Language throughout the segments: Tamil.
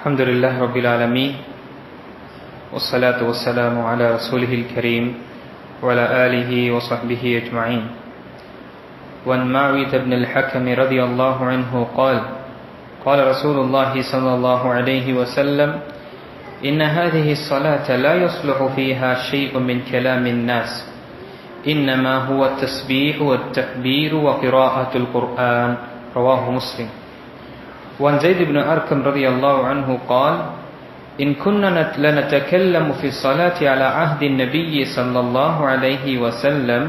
الحمد لله رب العالمين والصلاة والسلام على رسوله الكريم وعلى آله وصحبه أجمعين. وعن معوذ بن الحكم رضي الله عنه قال قال رسول الله صلى الله عليه وسلم إن هذه الصلاة لا يصلح فيها شيء من كلام الناس إنما هو التسبيح والتكبير وقراءة القرآن رواه مسلم. وعن زيد بن أركم رضي الله عنه قال إن كنا لنتكلم في الصلاة على عهد النبي صلى الله عليه وسلم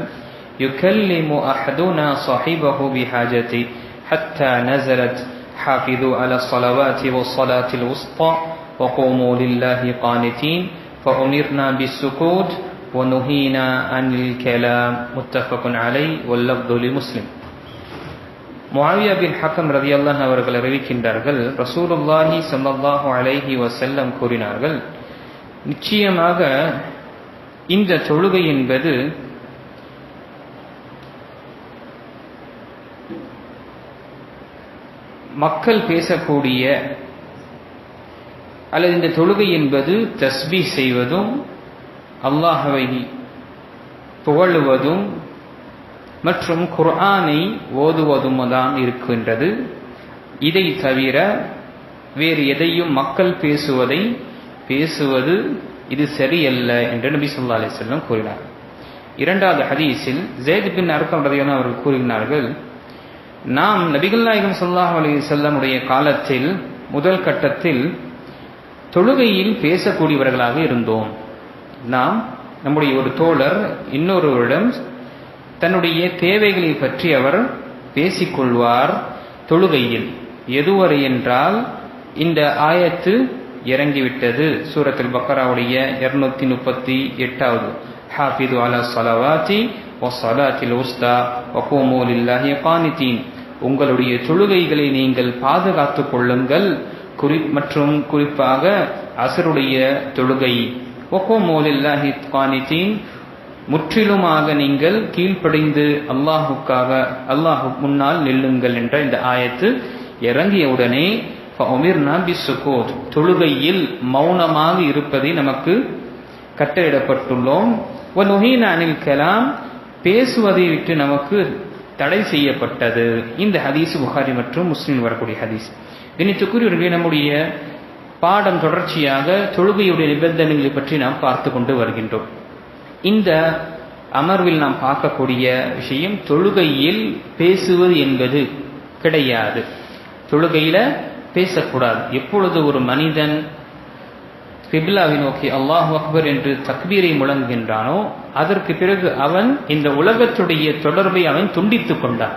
يكلم أحدنا صاحبه بحاجته حتى نزلت حافظوا على الصلوات والصلاة الوسطى وقوموا لله قانتين فأمرنا بالسكوت ونهينا عن الكلام. متفق عليه واللفظ لمسلم. முஆவியா பின் ஹக்கம் ரதியல்லான் அவர்கள் அறிவிக்கின்றார்கள். ரசூலுல்லாஹி சல்லாஹு அலைஹி வசல்லம் கூறினார்கள் நிச்சயமாக இந்த தொழுகை என்பது மக்கள் பேசக்கூடிய அல்லது இந்த தொழுகை என்பது தஸ்பி செய்வதும் அல்லாஹவை புகழுவதும் மற்றும் குர்ஆனை ஓதுவதும் தான் இருக்கின்றது. இதை தவிர வேறு எதையும் மக்கள் பேசுவதை பேசுவது இது சரியல்ல என்று நபி சொல்லா அலிசல்லம் கூறினார். இரண்டாவது ஹதீஸில் ஜெயத் பின் அர்க்கம் ரதையான அவர்கள் கூறினார்கள் நாம் நபிகள் நாயகம் சொல்லாஹ் அலி செல்லமுடைய காலத்தில் முதல் கட்டத்தில் தொழுகையில் பேசக்கூடியவர்களாக இருந்தோம். நாம் நம்முடைய ஒரு தோழர் இன்னொருவரிடம் தன்னுடைய தேவைகளை பற்றி அவர் பேசிக்கொள்வார் தொழுகையில். எதுவரை என்றால் இந்த ஆயத்து இறங்கிவிட்டது. சூரத்தில் பக்கராவுடைய இருநூத்தி முப்பத்தி எட்டாவது. ஹாஃபிது அலா சலவாத்தி ஒசலாத்தில் உஸ்தா ஒகோமோலில்லாஹி கானித்தீன் உங்களுடைய தொழுகைகளை நீங்கள் பாதுகாத்து கொள்ளுங்கள். குறி மற்றும் குறிப்பாக அசருடைய தொழுகை. ஒகோமோலில்லாஹி கானித்தீன் முற்றிலுமாக நீங்கள் கீழ்ப்படைந்து அல்லாஹுக்காக அல்லாஹு முன்னால் நில்லுங்கள் என்ற இந்த ஆயத்து இறங்கியவுடனே தொழுகையில் மௌனமாக இருப்பதை நமக்கு கட்டளிடப்பட்டுள்ளோம் அனில் கலாம். பேசுவதை விட்டு நமக்கு தடை செய்யப்பட்டது. இந்த ஹதீஸ் புகாரி மற்றும் முஸ்லீம் வரக்கூடிய ஹதீஸ். கணித்துக்குரியவர்களே நம்முடைய பாடம் தொடர்ச்சியாக தொழுகையுடைய நிபந்தனைகளை பற்றி நாம் பார்த்து கொண்டு வருகின்றோம். இந்த அமர்வில் நாம் பார்க்கக்கூடிய விஷயம் தொழுகையில் பேசுவது என்பது கிடையாது. தொழுகையில் பேசக்கூடாது. எப்பொழுது ஒரு மனிதன் கிபிலாவை நோக்கி அல்லாஹ் அக்பர் என்று தக்பீரை முழங்குகின்றானோ அதற்கு பிறகு அவன் இந்த உலகத்துடைய தொடர்பை அவன் துண்டித்துக் கொண்டான்.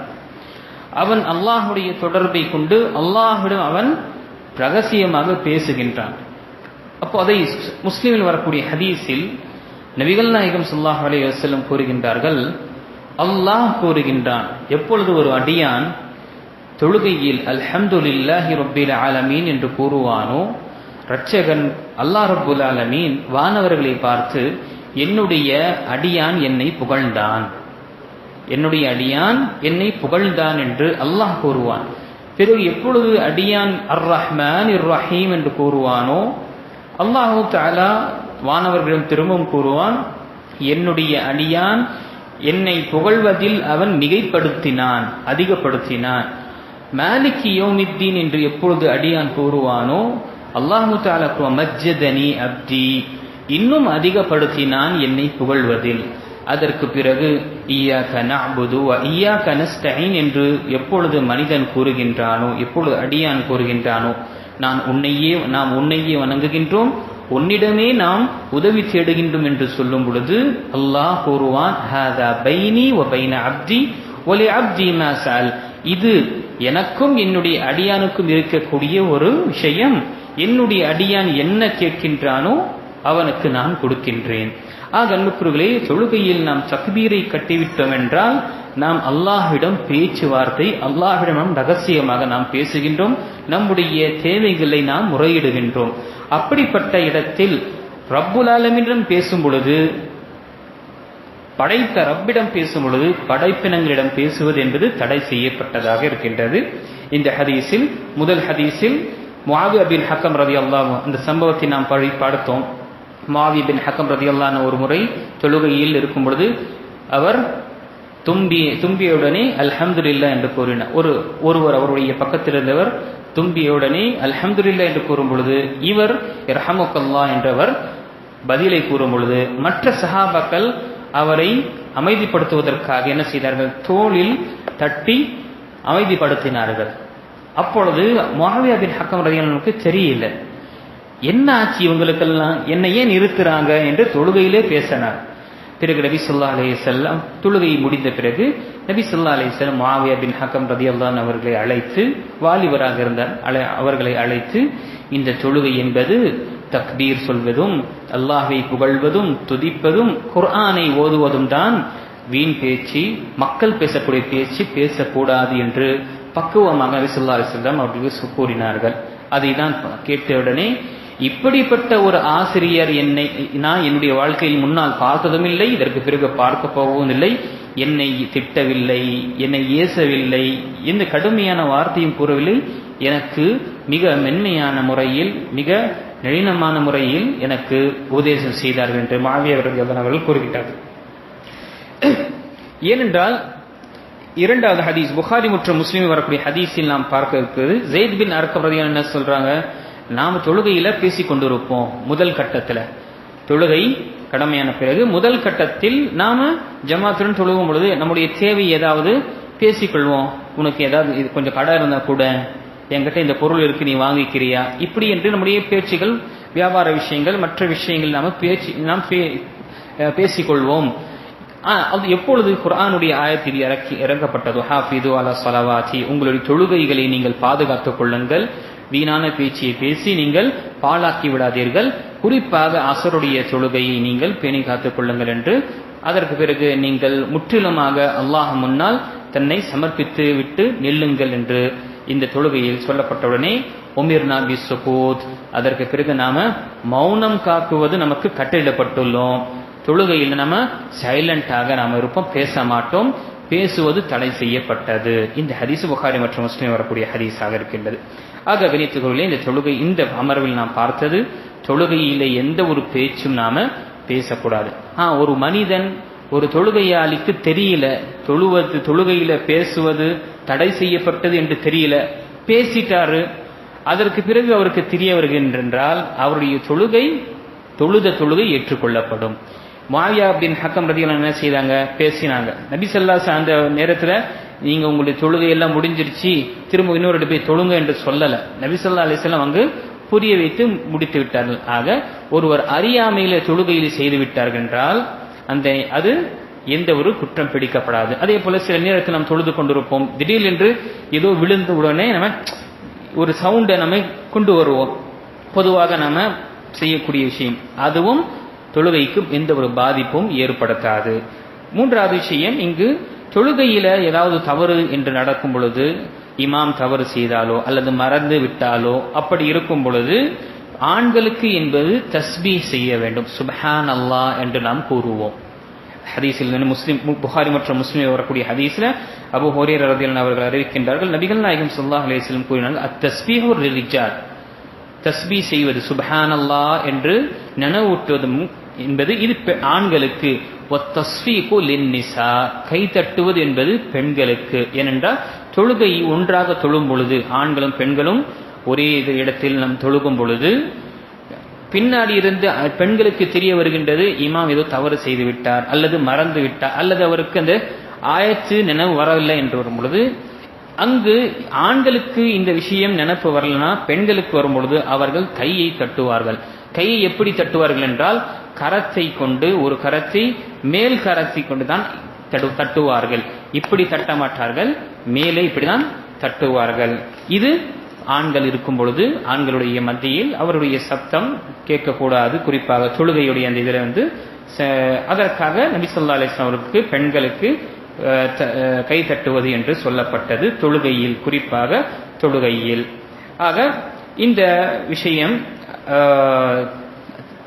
அவன் அல்லாஹுடைய தொடர்பை கொண்டு அல்லாஹிடம் அவன் ரகசியமாக பேசுகின்றான். அப்போ அதை முஸ்லீமில் வரக்கூடிய ஹதீஸில் நபிகள் நாயகம் சுல்லாஹ் அலி வசல்லம் கூறுகின்றார்கள் அல்லாஹ் கூறுகின்றான். எப்பொழுது ஒரு அடியான் தொழுகையில் அல்ஹம்துலில்லாஹி ரப்பில் ஆலமீன் என்று கூறுவானோ ரட்சகன் அல்லாஹ் ரபுல் ஆலமீன் வானவர்களை பார்த்து என்னுடைய அடியான் என்னை புகழ்ந்தான். என்னுடைய அடியான் என்னை புகழ்ந்தான் என்று அல்லாஹ் கூறுவான். பிறகு எப்பொழுது அடியான் அர் ரஹ்மான் இர் ரஹீம் என்று கூறுவானோ அல்லாஹூ தாலா வானவர்களிடம் திரும்பவும் கூறுவான் என்னுடைய அடியான் என்னை புகழ்வதில் அவன் மிகைப்படுத்தினான் அதிகப்படுத்தினான். மாலிக் யோமித்தீன் என்று எப்பொழுது அடியான் கூறுவானோ அல்லாஹு தாலா மஜ்ஜதனி அப்தி இன்னும் அதிகப்படுத்தினான் என்னை புகழ்வதில். அதற்கு பிறகு ஈயா கனபுது ஈயா கனஸ்டைன் என்று எப்பொழுது மனிதன் கூறுகின்றானோ எப்பொழுது அடியான் கூறுகின்றானோ நான் உன்னையே நாம் உன்னையே வணங்குகின்றோம் உன்னிடமே நாம் உதவி தேடுகின்றோம் என்று சொல்லும் பொழுது அல்லாஹ் கூறுவான் ஹாதா பைனி ஒ பைன அப்தி ஒலி அப்தி மாசால் இது எனக்கும் என்னுடைய அடியானுக்கும் இருக்கக்கூடிய ஒரு விஷயம். என்னுடைய அடியான் என்ன கேட்கின்றானோ அவனுக்கு நான் கொடுக்கின்றேன். ஆக அன்புக்குறர்களே தொழுகையில் நாம் தக்பீரை கட்டிவிட்டோம் என்றால் நாம் அல்லாஹ்விடம் பேச்சுவார்த்தை அல்லாஹ்விடம் நாம் ரகசியமாக நாம் பேசுகின்றோம் நம்முடைய தேவைகளை நாம் முறையிடுகின்றோம். அப்படிப்பட்ட இடத்தில் ரப்புல் ஆலமிடம் பேசும் பொழுது படைத்த ரப்பிடம் பேசும் பொழுது படைப்பினங்களிடம் பேசுவது என்பது தடை செய்யப்பட்டதாக இருக்கின்றது. இந்த ஹதீஸில் முதல் ஹதீஸில் மாவி அபின் ஹக்கம் ரதி அல்லாஹ் அந்த சம்பவத்தை நாம் பழி பார்த்தோம். மாவி பின் ஹக்கம் ரதி அல்லான ஒரு முறை தொழுகையில் இருக்கும் பொழுது அவர் தும்பி தும்பியவுடனே அல்ஹம்துல்லா என்று கூறினார் ஒரு ஒருவர் அவருடைய பக்கத்தில் இருந்தவர் தும்பியவுடனே அல்ஹம்துல்லா என்று கூறும் பொழுது இவர் ரஹமுக்கல்லா என்றவர் பதிலை கூறும் பொழுது மற்ற சஹாபாக்கள் அவரை அமைதிப்படுத்துவதற்காக என்ன செய்தார்கள்? தோளில் தட்டி அமைதிப்படுத்தினார்கள். அப்பொழுது முஹாவியா பின் ஹக்கம் ரதியானுக்கு தெரியல என்ன ஆச்சு இவங்களுக்கெல்லாம்? என்ன ஏன் நிறுத்துறாங்க? என்று தொழுகையிலே பேசினார். பிறகு நபி சொல்லா அலே செல்லம் தொழுகையை முடிந்த பிறகு நபி சொல்லா அலே செல்லம் மாவியா பின் ஹக்கம் ரதி அல்லான் அவர்களை அழைத்து வாலிபராக இருந்தார் அழை அவர்களை அழைத்து இந்த தொழுகை என்பது தக்பீர் சொல்வதும் அல்லாஹை புகழ்வதும் துதிப்பதும் குர்ஆனை ஓதுவதும் தான் வீண் பேச்சு மக்கள் பேசக்கூடிய பேச்சு பேசக்கூடாது என்று பக்குவமாக நபி சொல்லா அலி செல்லம் அவர்களுக்கு கூறினார்கள். அதை தான் கேட்டவுடனே இப்படிப்பட்ட ஒரு ஆசிரியர் என்னை நான் என்னுடைய வாழ்க்கையில் முன்னால் பார்த்ததும் இல்லை இதற்கு பிறகு பார்க்க போகவும் இல்லை என்னை திட்டவில்லை என்னை ஏசவில்லை எந்த கடுமையான வார்த்தையும் கூறவில்லை. எனக்கு மிக மென்மையான முறையில் மிக நளினமான முறையில் எனக்கு உபதேசம் செய்தார்கள் என்று மாவியவர்கள் அவர்கள் கூறுகிறார்கள் ஏனென்றால் இரண்டாவது ஹதீஸ் புகாரி மற்றும் முஸ்லீம் வரக்கூடிய ஹதீஸில் நாம் பார்க்க இருக்கிறது. ஜெயித் பின் அர்க்கபதியான என்ன சொல்றாங்க நாம் தொழுகையில் பேசி கொண்டிருப்போம் முதல் கட்டத்தில். தொழுகை கடமையான பிறகு முதல் கட்டத்தில் நாம் ஜமாத்துடன் தொழுகும் பொழுது நம்முடைய தேவை ஏதாவது பேசிக்கொள்வோம். உனக்கு ஏதாவது இது கொஞ்சம் கடை இருந்தால் கூட என்கிட்ட இந்த பொருள் இருக்கு நீ வாங்கிக்கிறியா? இப்படி என்று நம்முடைய பேச்சுகள் வியாபார விஷயங்கள் மற்ற விஷயங்கள் நாம் பேச்சு நாம் பேசிக்கொள்வோம். அது எப்பொழுது குரானுடைய ஆயத்தில் இறக்கி இறங்கப்பட்டதோ ஹாஃபிது அலா சலவாத்தி உங்களுடைய தொழுகைகளை நீங்கள் பாதுகாத்துக் கொள்ளுங்கள். வீணான பேச்சியை பேசி நீங்கள் பாழாக்கி விடாதீர்கள். குறிப்பாக அசருடைய தொழுகையை நீங்கள் பேணி காத்துக் கொள்ளுங்கள் என்று. அதற்கு பிறகு நீங்கள் முற்றிலுமாக அல்லாஹ் முன்னால் தன்னை சமர்ப்பித்து விட்டு நெல்லுங்கள் என்று இந்த தொழுகையில் சொல்லப்பட்டவுடனே ஒமிர் பி சுகூத். அதற்கு பிறகு நாம மௌனம் காக்குவது நமக்கு கட்டளிடப்பட்டுள்ளோம் தொழுகையில் நம்ம சைலண்டாக நாம் இருப்போம் பேச மாட்டோம். பேசுவது தடை செய்யப்பட்டது. இந்த ஹதீஸ் புகாரி மற்றும் முஸ்லீம் வரக்கூடிய ஹதீஸாக இருக்கின்றது. ஆக கணித்துக்கொள்ளே இந்த தொழுகை இந்த அமர்வில் நாம் பார்த்தது தொழுகையிலே எந்த ஒரு பேச்சும் நாம பேசக்கூடாது. ஆ ஒரு மனிதன் ஒரு தொழுகையாளிக்கு தெரியல தொழுவது தொழுகையில பேசுவது தடை செய்யப்பட்டது என்று தெரியல பேசிட்டாரு அதற்கு பிறகு அவருக்கு தெரிய வருகின்றால் அவருடைய தொழுகை தொழுத தொழுகை ஏற்றுக்கொள்ளப்படும். மாவியா பின் ஹக்கம் ரதிகள் என்ன செய்தாங்க பேசினாங்க. நபி சொல்லாஸ் அந்த நேரத்தில் நீங்கள் உங்களுடைய தொழுகையெல்லாம் முடிஞ்சிருச்சு திரும்ப இன்னொரு போய் தொழுங்க என்று சொல்லலை. நபி சொல்லா அலிஸ்லாம் அங்கு புரிய வைத்து முடித்து விட்டார்கள். ஆக ஒருவர் அறியாமையில தொழுகையில் செய்து விட்டார்கள் என்றால் அந்த அது எந்த ஒரு குற்றம் பிடிக்கப்படாது. அதே போல சில நேரத்தில் நாம் தொழுது கொண்டிருப்போம். திடீர் என்று ஏதோ விழுந்த உடனே நம்ம ஒரு சவுண்டை நம்ம கொண்டு வருவோம். பொதுவாக நாம செய்யக்கூடிய விஷயம். அதுவும் தொழுகைக்கு எந்த ஒரு பாதிப்பும் ஏற்படுத்தாது. மூன்றாவது விஷயம் இங்கு தொழுகையில ஏதாவது தவறு என்று நடக்கும் பொழுது இமாம் தவறு செய்தாலோ அல்லது மறந்து விட்டாலோ அப்படி இருக்கும் பொழுது ஆண்களுக்கு என்பது தஸ்பீ செய்ய வேண்டும். சுபஹான் அல்லாஹ் என்று நாம் கூறுவோம். ஹதீஸில் முஸ்லீம் புகாரி மற்றும் முஸ்லீம் வரக்கூடிய ஹதீஸில் அபு ஹோரியர் ரதியல் அவர்கள் அறிவிக்கின்றார்கள் நபிகள் நாயகம் சுல்லா அலிஸ்லம் கூறினார்கள் அத்தஸ்பீஹு ரிலிஜார் தஸ்பீ செய்வது சுபஹான் அல்லாஹ் என்று நினைவூட்டுவதும் என்பது இது ஆண்களுக்கு. கை தட்டுவது என்பது பெண்களுக்கு. ஏனென்றால் தொழுகை ஒன்றாக தொழும் பொழுது ஆண்களும் பெண்களும் ஒரே இடத்தில் நம் தொழுகும் பொழுது பின்னாடி இருந்து பெண்களுக்கு தெரிய வருகின்றது இமாம் ஏதோ தவறு செய்து விட்டார் அல்லது மறந்து விட்டார் அல்லது அவருக்கு அந்த ஆயத்து நினைவு வரவில்லை என்று வரும் பொழுது அங்கு ஆண்களுக்கு இந்த விஷயம் நினைப்பு வரலனா பெண்களுக்கு வரும் பொழுது அவர்கள் கையை தட்டுவார்கள். கையை எப்படி தட்டுவார்கள் என்றால் கரத்தை கொண்டு ஒரு கரத்தை மேல் கரத்தை கொண்டு தான் தட்டுவார்கள். இப்படி தட்ட மாட்டார்கள். மேலே இப்படிதான் தட்டுவார்கள். இது ஆண்கள் இருக்கும் பொழுது ஆண்களுடைய மத்தியில் அவருடைய சத்தம் கேட்கக்கூடாது. குறிப்பாக தொழுகையுடைய அந்த இதில் வந்து அதற்காக நபிசல்லா அலிஸ்லாம் அவருக்கு பெண்களுக்கு கை தட்டுவது என்று சொல்லப்பட்டது. தொழுகையில் குறிப்பாக தொழுகையில். ஆக இந்த விஷயம்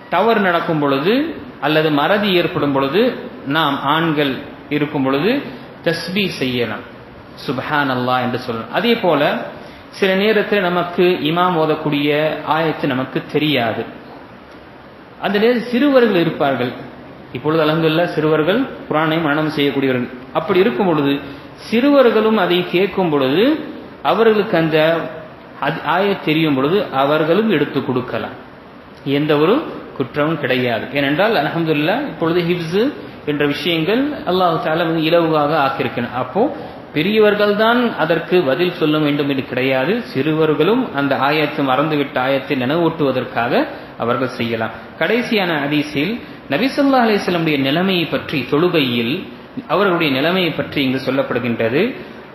தவறு நடக்கும் பொழுது அல்லது மறதி ஏற்படும் பொழுது நாம் ஆண்கள் இருக்கும் பொழுது தஸ்பி செய்யலாம். சுபஹான் அல்லா என்று சொல்லலாம். அதே போல சில நேரத்தில் நமக்கு இமாம் ஓதக்கூடிய ஆயத்து நமக்கு தெரியாது. அந்த நேரம் சிறுவர்கள் இருப்பார்கள். இப்பொழுது அலங்குள்ள சிறுவர்கள் குரானை மனநம் செய்யக்கூடியவர்கள். அப்படி இருக்கும் பொழுது சிறுவர்களும் அதை கேட்கும் பொழுது அவர்களுக்கு அந்த ஆய தெரியும் பொழுது அவர்களும் எடுத்து கொடுக்கலாம். எந்த ஒரு குற்றமும் கிடையாது. ஏனென்றால் அலமதுல்லா இப்பொழுது ஹிப்ஸு என்ற விஷயங்கள் அல்லாஹு தாலா வந்து இலவுவாக ஆக்கியிருக்கணும். அப்போ பெரியவர்கள் தான் அதற்கு பதில் சொல்ல வேண்டும் என்று கிடையாது. சிறுவர்களும் அந்த ஆயத்தை மறந்துவிட்ட ஆயத்தை நினைவூட்டுவதற்காக அவர்கள் செய்யலாம். கடைசியான அதிசையில் நபிசல்லா அலிஸ்லமுடைய நிலைமையை பற்றி தொழுகையில் அவர்களுடைய நிலைமையை பற்றி இங்கு சொல்லப்படுகின்றது.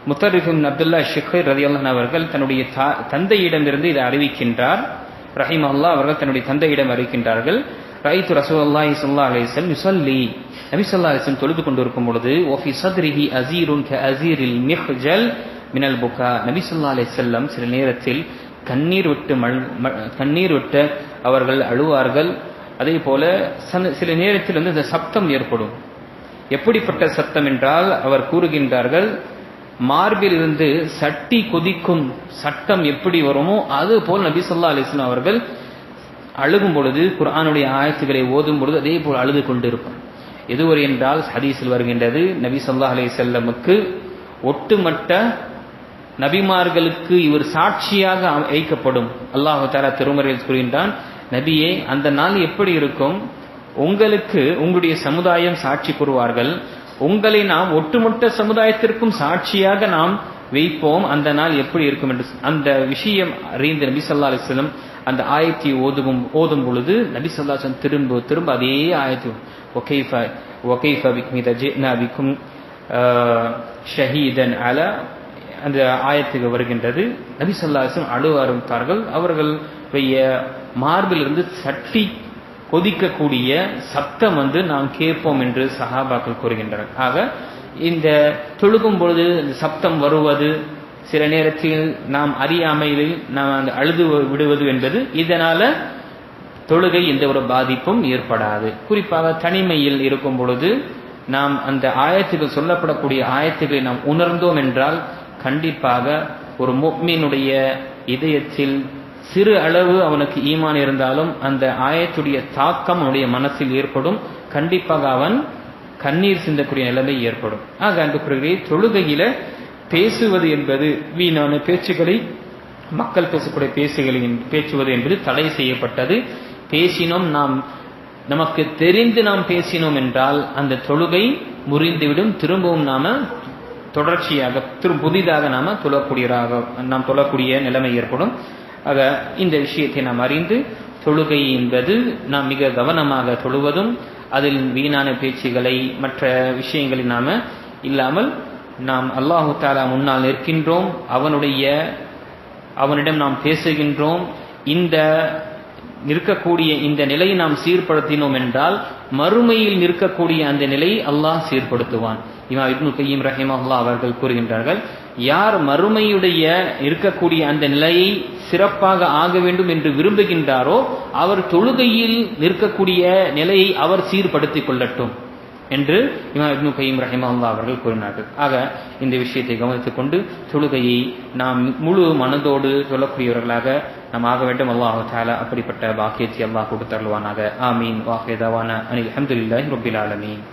முத்தரிஃபின் அப்துல்லா ஷிஹர் ரதியல்லான் அவர்கள் தன்னுடைய தந்தையிடமிருந்து இதை அறிவிக்கின்றார். ரஹிம் அல்லா அவர்கள் தன்னுடைய தந்தையிடம் அறிவிக்கின்றார்கள். ரைத்து ரசூல்லாஹி சல்லா அலிஸ்லம் யுசல்லி நபி சொல்லா அலிஸ்லம் தொழுது கொண்டிருக்கும் பொழுது ஓஃபி சத்ரிஹி அசீருன் க அசீரில் மிஹ்ஜல் மினல் புகா. நபி சொல்லா அலிசல்லம் சில நேரத்தில் கண்ணீர் விட்டு மல் கண்ணீர் விட்டு அவர்கள் அழுவார்கள். அதே போல சில நேரத்தில் வந்து இந்த சப்தம் ஏற்படும். எப்படிப்பட்ட சத்தம் என்றால் அவர் கூறுகின்றார்கள் மார்பில் இருந்து சட்டி கொதிக்கும் சட்டம் எப்படி வருமோ அது போல் நபி சொல்லா அலிஸ்லாம் அவர்கள் அழுகும் பொழுது குரானுடைய ஆயத்துக்களை ஓதும் பொழுது அதே போல் அழுது கொண்டிருப்பார். எதுவரை என்றால் ஹதீஸில் வருகின்றது நபி சொல்லா அலி செல்லமுக்கு ஒட்டுமொட்ட நபிமார்களுக்கு இவர் சாட்சியாக வைக்கப்படும் அல்லாஹு தாரா திருமறையில் கூறுகின்றான் நபியே அந்த நாள் எப்படி இருக்கும்? உங்களுக்கு உங்களுடைய சமுதாயம் சாட்சி கூறுவார்கள். உங்களை நாம் ஒட்டுமொத்த சமுதாயத்திற்கும் சாட்சியாக நாம் வைப்போம். அந்த நாள் எப்படி இருக்கும் என்று அந்த விஷயம் அறிந்த நபி சொல்லா அலிஸ்லம் அந்த ஆயத்தை ஓதும் ஓதும் பொழுது நபி சொல்லாசன் திரும்ப திரும்ப அதே ஆயத்து ஒகைஃப ஒகைஃப பிக்கும் ஷஹீதன் அல அந்த ஆயத்துக்கு வருகின்றது. நபி சொல்லாசன் அழுவ ஆரம்பித்தார்கள் அவர்களுடைய மார்பிலிருந்து சட்டி கொதிக்கக்கூடிய சத்தம் வந்து நாம் கேட்போம் என்று சஹாபாக்கள் கூறுகின்றனர். ஆக இந்த தொழுகும் பொழுது இந்த சப்தம் வருவது சில நேரத்தில் நாம் அறியாமையில் நாம் அந்த அழுது விடுவது என்பது இதனால தொழுகை எந்த ஒரு பாதிப்பும் ஏற்படாது. குறிப்பாக தனிமையில் இருக்கும் பொழுது நாம் அந்த ஆயத்துகள் சொல்லப்படக்கூடிய ஆயத்துகளை நாம் உணர்ந்தோம் என்றால் கண்டிப்பாக ஒரு முக்மீனுடைய இதயத்தில் சிறு அளவு அவனுக்கு ஈமான் இருந்தாலும் அந்த ஆயத்துடைய தாக்கம் அவனுடைய மனசில் ஏற்படும். கண்டிப்பாக அவன் கண்ணீர் சிந்தக்கூடிய நிலைமை ஏற்படும். ஆக அன்புக்குரிய தொழுகையில பேசுவது என்பது வீணான பேச்சுக்களை மக்கள் பேசக்கூடிய பேசுகளை பேசுவது என்பது தடை செய்யப்பட்டது. பேசினோம் நாம் நமக்கு தெரிந்து நாம் பேசினோம் என்றால் அந்த தொழுகை முறிந்துவிடும். திரும்பவும் நாம தொடர்ச்சியாக திரு புதிதாக நாம தொழக்கூடியதாக நாம் தொழக்கூடிய நிலைமை ஏற்படும். ஆக இந்த விஷயத்தை நாம் அறிந்து தொழுகை என்பது நாம் மிக கவனமாக தொழுவதும் அதில் வீணான பேச்சுகளை மற்ற விஷயங்களை நாம் இல்லாமல் நாம் அல்லாஹு தாலா முன்னால் நிற்கின்றோம் அவனுடைய அவனிடம் நாம் பேசுகின்றோம் இந்த நிற்கக்கூடிய இந்த நிலையை நாம் சீர்படுத்தினோம் என்றால் மறுமையில் நிற்கக்கூடிய அந்த நிலையை அல்லாஹ் சீர்படுத்துவான். இமா இப்னு கையீம் ரஹிமல்லா அவர்கள் கூறுகின்றார்கள் யார் மறுமையுடைய இருக்கக்கூடிய அந்த நிலையை சிறப்பாக ஆக வேண்டும் என்று விரும்புகின்றாரோ அவர் தொழுகையில் நிற்கக்கூடிய நிலையை அவர் சீர்படுத்திக் கொள்ளட்டும் என்று இமா இப்னு கையம் ரஹிமல்லா அவர்கள் கூறினார்கள். ஆக இந்த விஷயத்தை கவனித்துக் கொண்டு தொழுகையை நாம் முழு மனதோடு சொல்லக்கூடியவர்களாக நாம் ஆக வேண்டும். அல்லாஹ் தாலா அப்படிப்பட்ட பாக்கியத்தை அல்லாஹ் கொடுத்தருள்வானாக. ஆமீன். வாஹேதாவான அனில் அஹமதுல்லாஹி ரொபில் ஆலமீன்.